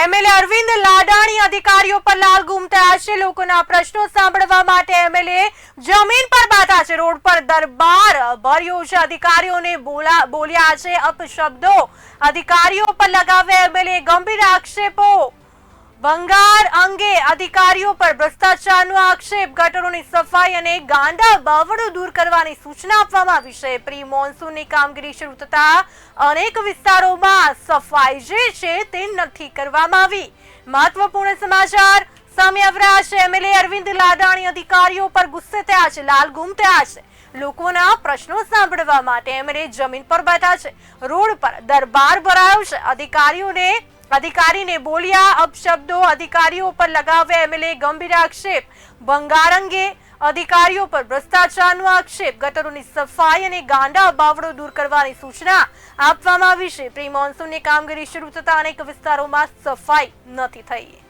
MLA Arvind Ladani અધિકારીઓ પર લાલ ગુમતા છે. લોકોના પ્રશ્નો સાંભળવા માટે એમએલએ જમીન પર બાધા છે. રોડ પર દરબાર ભર્યો છે. અધિકારીઓને બોલા બોલ્યા છે અપશબ્દો. અધિકારીઓ પર લગાવ્યા એમએલએ ગંભીર આક્ષેપો. ભંગાર અંગે અધિકારીઓ પર ભ્રષ્ટાચારનો આક્ષેપ, ગટરોની સફાઈ અને ગાંડા બાવડો દૂર કરવાની સૂચના આપવામાં આવી છે. પ્રી મોન્સૂનની કામગીરી શરૂ થતા અનેક વિસ્તારોમાં સફાઈ જે છે તે નથી કરવામાં આવી. મહત્વપૂર્ણ સમાચાર, સામે આવ્યા છે એમએલએ અરવિંદ લાડાણી અધિકારીઓ પર ગુસ્સે થયા છે, લાલ ગુમ થયા છે. લોકોના પ્રશ્નો સાંભળવા માટે એમએલએ જમીન પર બેઠા છે. રોડ પર દરબાર ભરાયો છે. અધિકારીઓને અધિકારીને બોલ્યા, અપશબ્દો અધિકારીઓ પર લગાવ્યા એમએલએ ગંભીર આક્ષેપ. ભંગાર અંગે અધિકારીઓ પર ભ્રષ્ટાચારનો આક્ષેપ. ગટરોની સફાઈ અને ગાંડા બાવડો દૂર કરવાની સૂચના આપવામાં આવી છે. પ્રી મોન્સૂનની કામગીરી શરૂ થતા અનેક વિસ્તારોમાં સફાઈ નથી થઈ.